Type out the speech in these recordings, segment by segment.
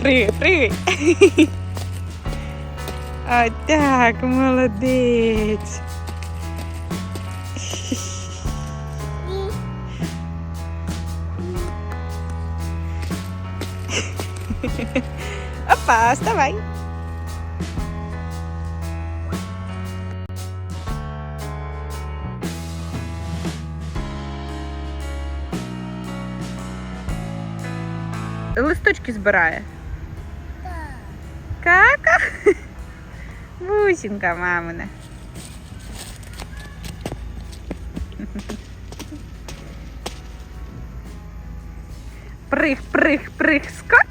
Пригай, пригай. О, так, молодець. Опа, вставай. Листочки збирає. Кака? Бусинка мамина. Прых, прых, прых, скок.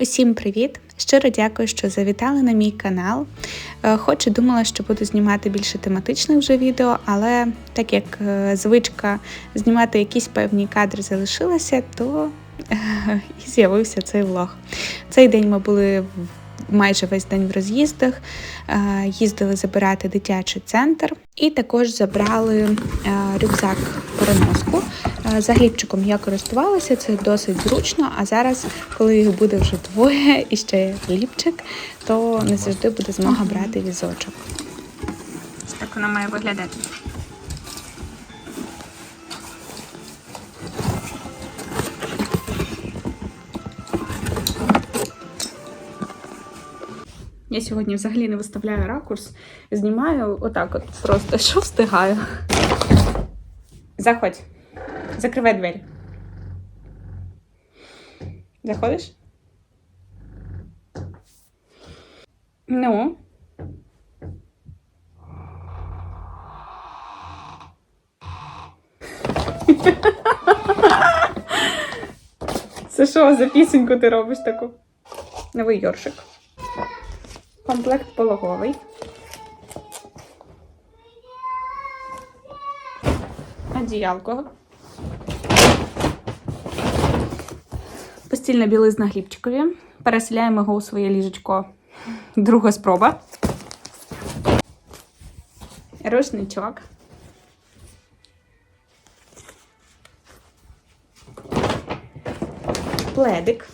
Усім привіт! Щиро дякую, що завітали на мій канал. Е, Хоч і думала, що буду знімати більше тематичних вже відео, але так як е, звичка знімати якісь певні кадри залишилася, то е, і з'явився цей влог. Цей день ми були майже весь день в роз'їздах, їздили забирати дитячий центр і також забрали рюкзак переноску. Е, За глібчиком я користувалася, це досить зручно. А зараз, коли їх буде вже двоє і ще глібчик, то не завжди буде змога брати візочок. Ось так вона має виглядати. Я сьогодні взагалі не виставляю ракурс, знімаю отак от просто, що встигаю. Заходь. Закривай двері. Заходиш? Ну. Це що за пісеньку ти робиш таку? Новий йоршик. Комплект пологовий. Одіялко. Постільна білизна Глібчикові. Переселяємо його у своє ліжечко. Друга спроба. Рушничок. Пледик.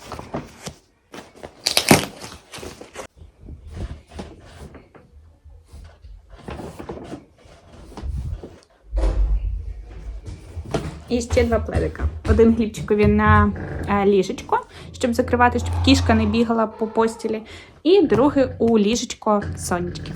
І ще два пледика. Один глібчикові на е, ліжечко, щоб закривати, щоб кішка не бігала по постілі. І друге у ліжечко сонечки.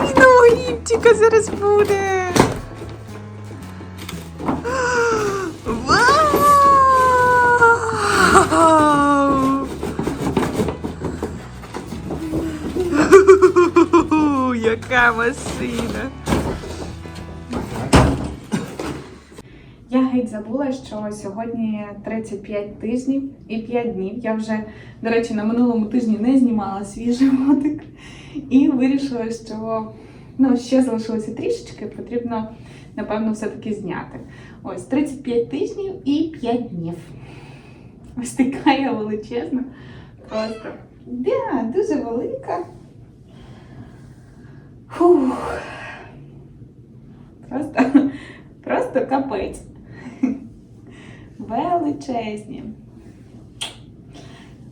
Машина у зараз буде? Яка машина! Я геть забула, що сьогодні 35 тижнів і 5 днів. Я вже, до речі, на минулому тижні не знімала свій животик і вирішила, що ну, ще залишилося трішечки, потрібно, напевно, все-таки зняти. Ось 35 тижнів і 5 днів. Ось така я величезна. Просто да, дуже велика. Фух. Просто, просто капець. Величезні.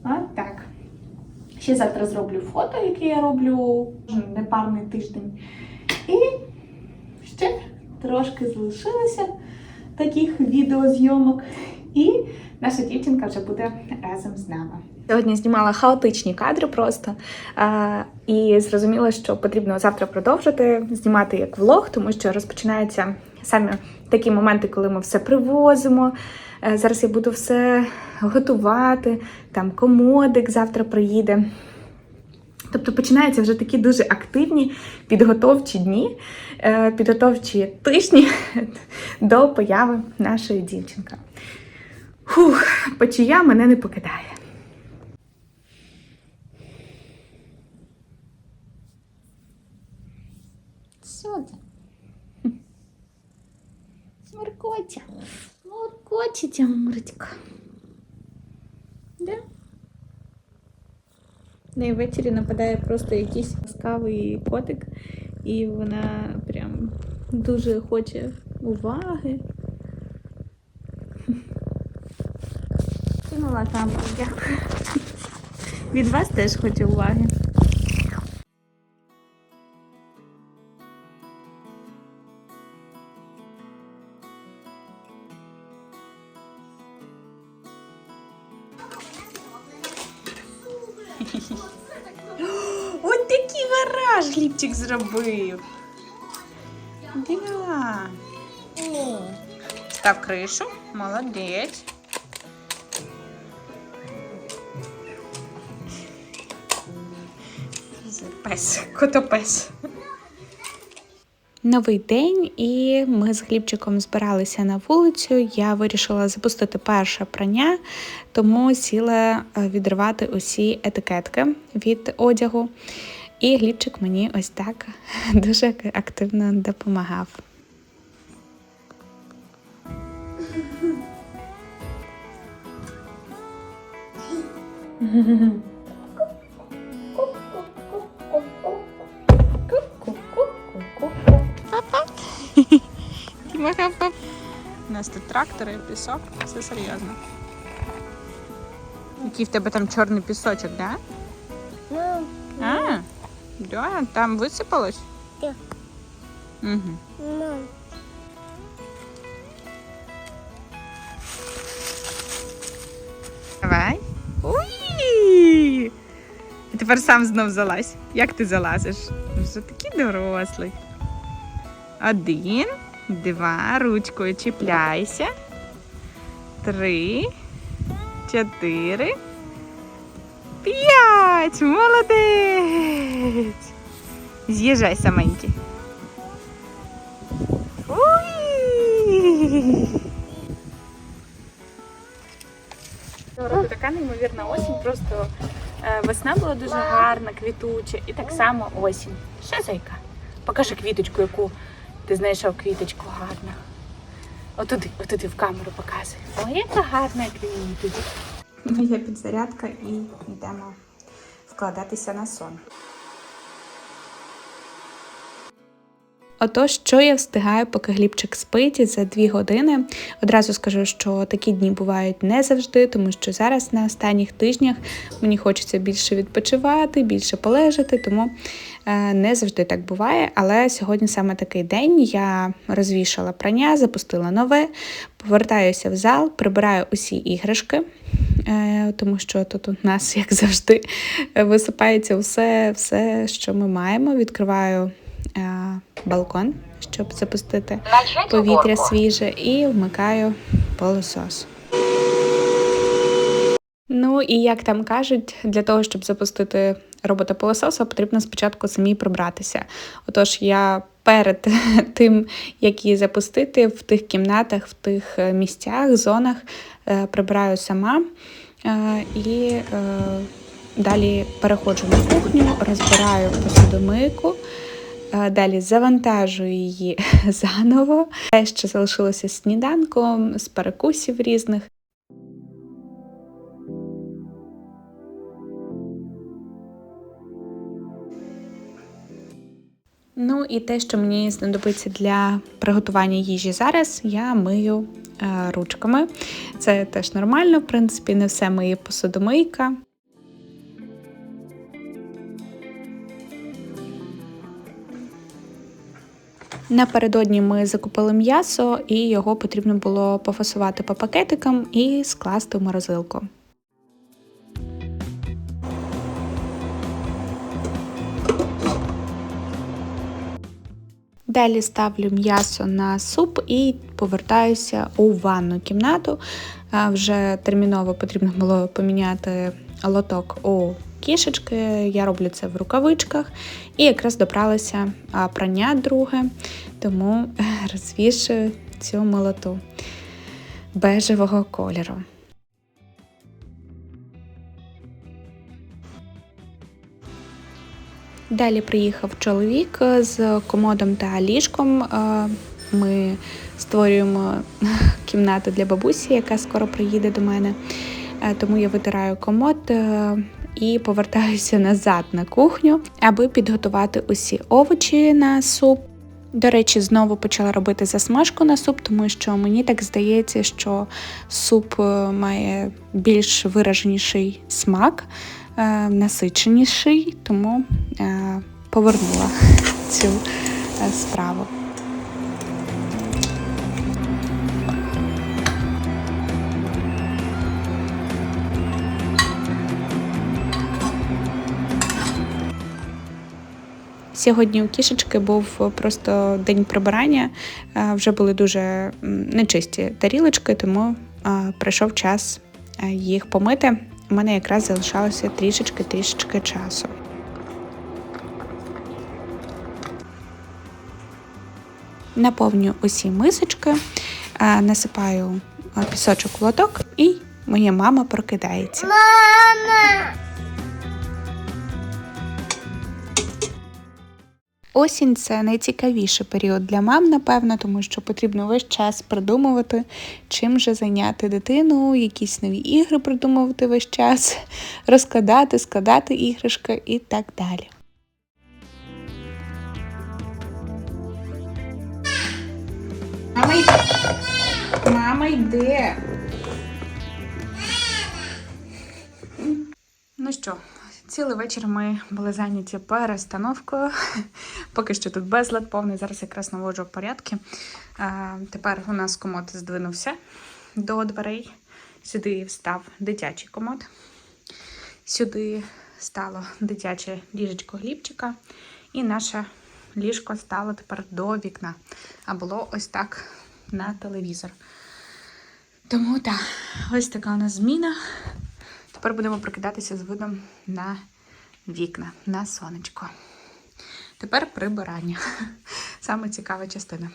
От так. Ще завтра зроблю фото, яке я роблю кожен непарний тиждень. І ще трошки залишилося таких відеозйомок. І наша дівчинка вже буде разом з нами. Сьогодні знімала хаотичні кадри просто а, і зрозуміла, що потрібно завтра продовжити знімати як влог, тому що розпочинаються саме такі моменти, коли ми все привозимо. Е, Зараз я буду все готувати, там комодик завтра приїде. Тобто починаються вже такі дуже активні підготовчі дні, е, підготовчі тижні до появи нашої дівчинки. Фух, печія мене не покидає. Що це? Сморкотя. Сморкотя, Мурочка. Да? На її ввечері нападає просто якийсь ласкавий котик, і вона прям дуже хоче уваги. Кинула там. Дякую. Від вас теж хоче уваги. Ось такий гараж Глібчик зробив. Дима. Став кришу. Молодець. Пес, котопес. Новий день, і ми з хлібчиком збиралися на вулицю. Я вирішила запустити перше прання, тому сіла е, відривати усі етикетки від одягу. І глібчик мені ось так дуже активно допомагав. У нас тут трактори, пісок, все серйозно. Який в тебе там чорний пісочок, да? Мам, А, да, там висипалось? Да. Угу. Давай. І тепер сам знов залазь. Як ти залазиш? Вже такий дорослий. Один, два, ручкою чіпляйся. Три, чотири, п'ять. Молодець. З'їжджай саменький. Така неймовірна осінь, просто е, весна була дуже гарна, квітуча, і так само осінь. Ще зайка. Покажи квіточку, яку ти знайшов квіточку гарна. Отуди, отуди в камеру показуй. О, яка гарна квіточка. Моя підзарядка і йдемо вкладатися на сон. Отож, що я встигаю, поки глібчик спить за дві години. Одразу скажу, що такі дні бувають не завжди, тому що зараз на останніх тижнях мені хочеться більше відпочивати, більше полежати, тому е, не завжди так буває. Але сьогодні саме такий день. Я розвішала прання, запустила нове, повертаюся в зал, прибираю усі іграшки. е, Тому що тут у нас, як завжди, висипається все, все, що ми маємо. Відкриваю балкон, щоб запустити повітря свіже, і вмикаю пилосос. Ну і як там кажуть, для того, щоб запустити робота пилососа, потрібно спочатку самі прибратися. Отож, я перед тим, як її запустити, в тих кімнатах, в тих е, місцях, зонах е, прибираю сама е, і е, далі переходжу на кухню, розбираю посудомийку. Е, Далі завантажую її заново. Те, що залишилося сніданком, з перекусів різних. Ну і те, що мені знадобиться для приготування їжі зараз, я мию е, ручками. Це теж нормально, в принципі, не все миє посудомийка. Напередодні ми закупили м'ясо, і його потрібно було пофасувати по пакетикам і скласти в морозилку. Далі ставлю м'ясо на суп і повертаюся у ванну кімнату. Вже терміново потрібно було поміняти лоток у кішечки. Я роблю це в рукавичках. І якраз добралося а, прання друге, тому е, розвішую цю молоту бежевого кольору. Далі приїхав чоловік з комодом та ліжком. Е, Ми створюємо кімнату для бабусі, яка скоро приїде до мене. Е, Тому я витираю комод е, і повертаюся назад на кухню, аби підготувати усі овочі на суп. До речі, знову почала робити засмажку на суп, тому що мені так здається, що суп е, має більш вираженіший смак, е, насиченіший, тому е, повернула цю справу. Сьогодні у кішечки був просто день прибирання. Е, Вже були дуже нечисті тарілочки, тому е, прийшов час е, їх помити. У мене якраз залишалося трішечки-трішечки часу. Наповнюю усі мисочки, насипаю пісочок в лоток, і моя мама прокидається. Осінь це найцікавіший період для мам, напевно, тому що потрібно весь час придумувати, чим же зайняти дитину, якісь нові ігри придумувати весь час, розкладати, складати іграшки і так далі. Мама йде. Мама йде. Ну що, цілий вечір ми були зайняті перестановкою. Поки що тут безлад повний, зараз якраз наводжу порядки. А, тепер у нас комод здвинувся до дверей. Сюди встав дитячий комод. Сюди стало дитяче ліжечко глібчика. І наше ліжко стало тепер до вікна. А було ось так на телевізор. Тому так, ось така у нас зміна. Тепер будемо прокидатися з видом на вікна, на сонечко. Тепер прибирання. Саме цікава частина.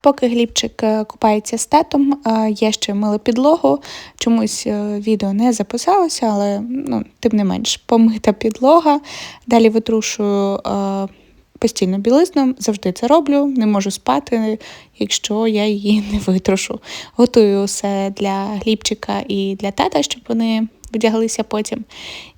Поки Глібчик е, купається з татом, е, я ще мила підлогу. Чомусь е, відео не записалося, але ну, тим не менш, помита підлога. Далі витрушую е, постійно білизну, завжди це роблю. Не можу спати, якщо я її не витрушу. Готую все для Глібчика і для тата, щоб вони вдяглися потім.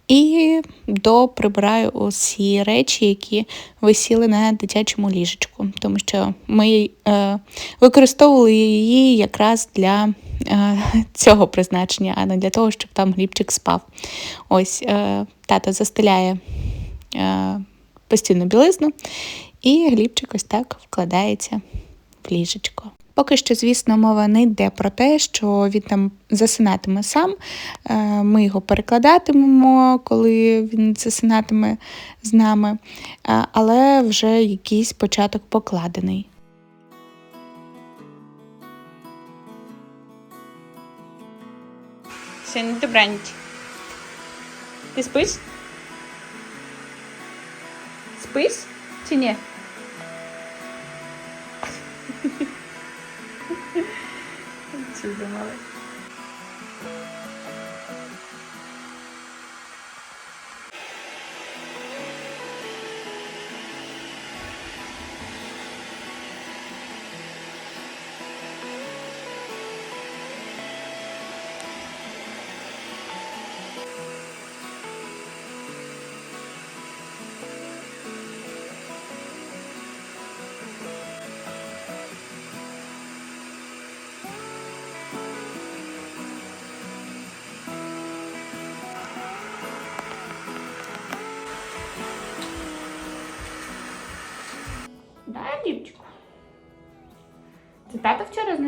І доприбираю усі речі, які висіли на дитячому ліжечку, тому що ми е, використовували її якраз для е, цього призначення, а не для того, щоб там глібчик спав. Ось е, тато застеляє е, постійну білизну, і глібчик ось так вкладається в ліжечко. Поки що, звісно, мова не йде про те, що він там засинатиме сам. Е, Ми його перекладатимемо, коли він засинатиме з нами, Е, але вже якийсь початок покладений. Сьогодні добраніч. Ти спиш? Спиш чи ні? Чудо мале.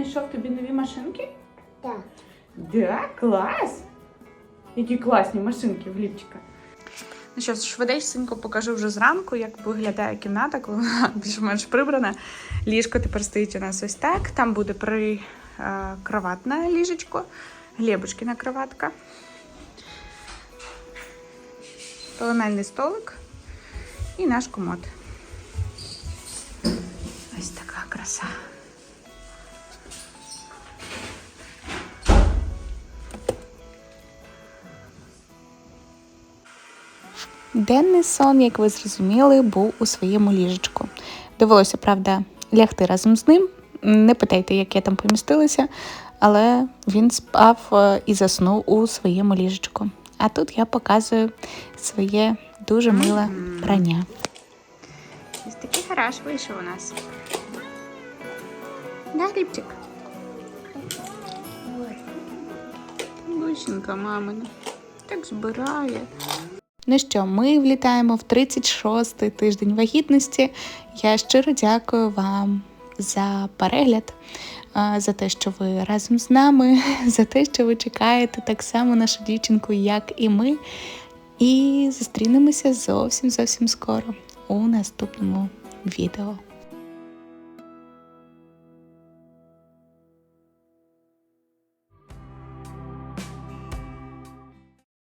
Знайшов тобі нові машинки? Так. Да, клас! Які класні машинки в ліпчика. Ну що, швидесенько покажу вже зранку, як виглядає кімната, коли вона більш-менш прибрана. Ліжко тепер стоїть у нас ось так. Там буде при е, кроватне ліжечко, Глебушкина кроватка. Пеленальний столик і наш комод. Ось така краса. Денний сон, як ви зрозуміли, був у своєму ліжечку. Довелося, правда, лягти разом з ним. Не питайте, як я там помістилася, але він спав е, і заснув у своєму ліжечку. А тут я показую своє дуже миле прання. Ось такий гараж вийшов у нас. Да, Глібчик? Лученька мамина. Так збирає. Ну що, ми влітаємо в 36-й тиждень вагітності. Я щиро дякую вам за перегляд, за те, що ви разом з нами, за те, що ви чекаєте так само нашу дівчинку, як і ми. І зустрінемося зовсім зовсім скоро у наступному відео.